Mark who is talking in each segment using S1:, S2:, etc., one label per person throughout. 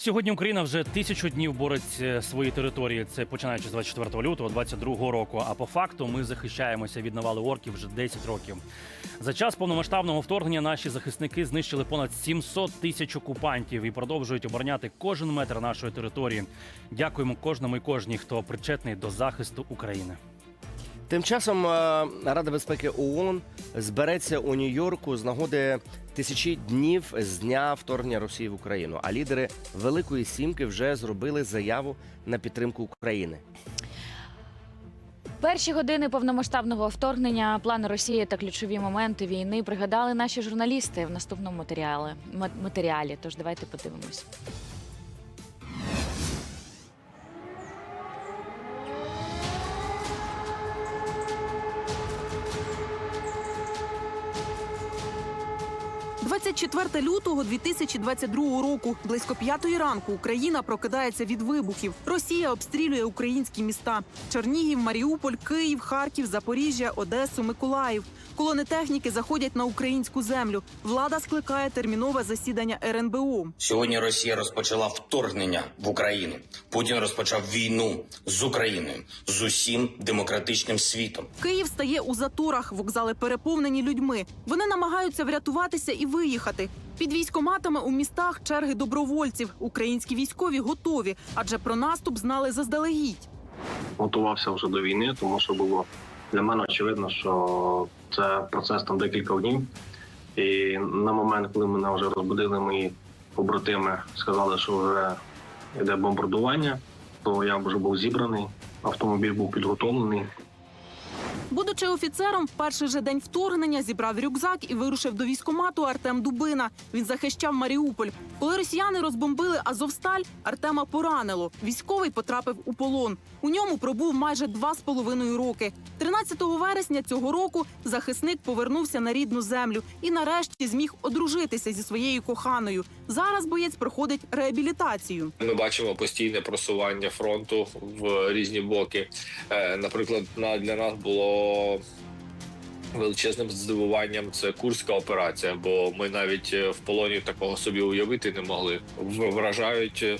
S1: Сьогодні Україна вже тисячу днів бореться е, свої території. Це починаючи з 24 лютого 22 року. А по факту ми захищаємося від навали орків вже 10 років. За час повномасштабного вторгнення наші захисники знищили понад 700 тисяч окупантів і продовжують обороняти кожен метр нашої території. Дякуємо кожному і кожній, хто причетний до захисту України.
S2: Тим часом е, Рада безпеки ООН збереться у Нью-Йорку з нагоди тисячі днів з дня вторгнення Росії в Україну. А лідери Великої Сімки вже зробили заяву на підтримку України.
S3: Перші години повномасштабного вторгнення, плани Росії та ключові моменти війни пригадали наші журналісти в наступному матеріалі. матеріалі. Тож давайте подивимось.
S4: – 24 лютого 2022 року. Близько п'ятої ранку Україна прокидається від вибухів. Росія обстрілює українські міста: Чернігів, Маріуполь, Київ, Харків, Запоріжжя, Одесу, Миколаїв. Колони техніки заходять на українську землю. Влада скликає термінове засідання РНБО.
S5: Сьогодні Росія розпочала вторгнення в Україну. Путін розпочав війну з Україною з усім демократичним світом.
S4: Київ стає у заторах, вокзали переповнені людьми. Вони намагаються врятуватися і виїхати. Під військоматами у містах черги добровольців. Українські військові готові, адже про наступ знали заздалегідь.
S6: готувався вже до війни, тому що було для мене очевидно, що це процес там декілька днів. І на момент, коли мене вже розбудили мої побратими, сказали, що вже йде бомбардування, то я вже був зібраний, автомобіль був підготовлений.
S4: Будучи офіцером, в перший же день вторгнення зібрав рюкзак і вирушив до військомату Артем Дубина. Він захищав Маріуполь. Коли росіяни розбомбили Азовсталь, Артема поранило. Військовий потрапив у полон. У ньому пробув майже два з половиною роки. 13 вересня цього року захисник повернувся на рідну землю і нарешті зміг одружитися зі своєю коханою. Зараз боєць проходить реабілітацію.
S7: Ми бачимо постійне просування фронту в різні боки. Е, Наприклад, на для нас було величезним здивуванням це курська операція, бо ми навіть е, в полоні такого собі уявити не могли. Вражають е,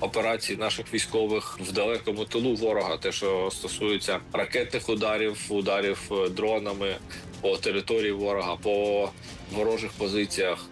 S7: операції наших військових в далекому тилу ворога. Те, що стосується ракетних ударів, ударів е, дронами по території ворога, по ворожих позиціях.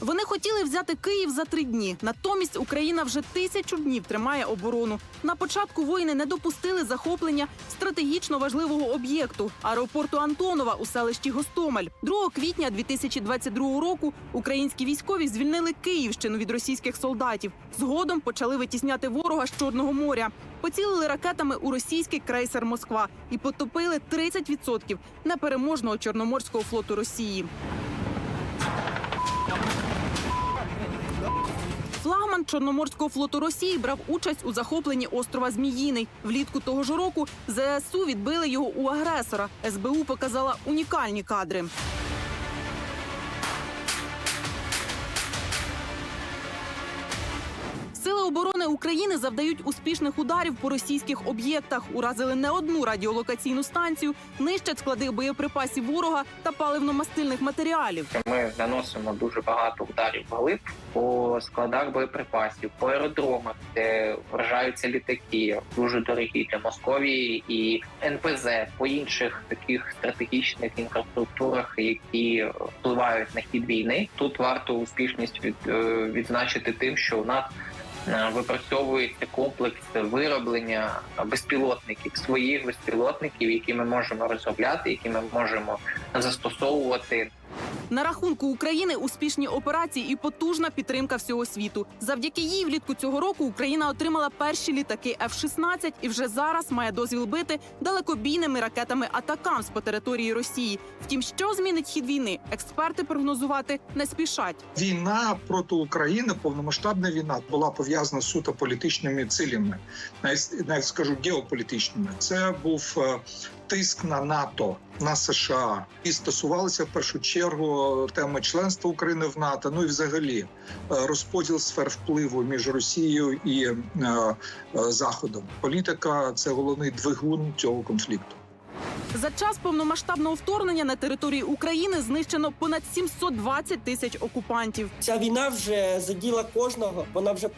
S4: Вони хотіли взяти Київ за три дні. Натомість Україна вже тисячу днів тримає оборону. На початку війни не допустили захоплення стратегічно важливого об'єкту аеропорту Антонова у селищі Гостомель. 2 квітня 2022 року українські військові звільнили Київщину від російських солдатів. Згодом почали витісняти ворога з Чорного моря. Поцілили ракетами у російський крейсер Москва і потопили 30% непереможного чорноморського флоту Росії. Флагман Чорноморського флоту Росії брав участь у захопленні острова Зміїний. Влітку того ж року ЗСУ відбили його у агресора. СБУ показала унікальні кадри. Оборони України завдають успішних ударів по російських об'єктах. Уразили не одну радіолокаційну станцію, нищать склади боєприпасів ворога та паливно-мастильних матеріалів.
S8: Ми наносимо дуже багато ударів вглиб по складах боєприпасів, по аеродромах, де вражаються літаки, дуже дорогі для Московії і НПЗ, по інших таких стратегічних інфраструктурах, які впливають на хід війни. Тут варто успішність від, е, відзначити тим, що у нас випрацьовується комплекс вироблення безпілотників, своїх безпілотників, які ми можемо розробляти, які ми можемо застосовувати
S4: На рахунку України успішні операції і потужна підтримка всього світу. Завдяки їй влітку цього року Україна отримала перші літаки F-16 і вже зараз має дозвіл бити далекобійними ракетами Атакамс по території Росії. Втім, що змінить хід війни, експерти прогнозувати не спішать.
S9: Війна проти України, повномасштабна війна, була пов'язана з суто політичними цілями, навіть, навіть скажу геополітичними. Це був е, тиск на НАТО на США і стосувалися в першу чергу теми членства України в НАТО. Ну і взагалі е, розподіл сфер впливу між Росією і е, е, Заходом. Політика це головний двигун цього конфлікту.
S4: За час повномасштабного вторгнення на території України знищено понад 720 тисяч окупантів.
S10: Ця війна вже заділа кожного. Вона вже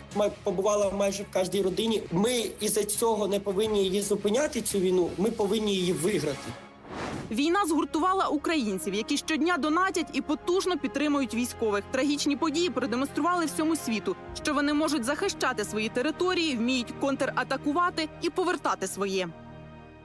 S10: побувала майже в кожній родині. Ми із-за цього не повинні її зупиняти. Цю війну. Ми повинні її виграти.
S4: Війна згуртувала українців, які щодня донатять і потужно підтримують військових. Трагічні події продемонстрували всьому світу, що вони можуть захищати свої території, вміють контратакувати і повертати своє.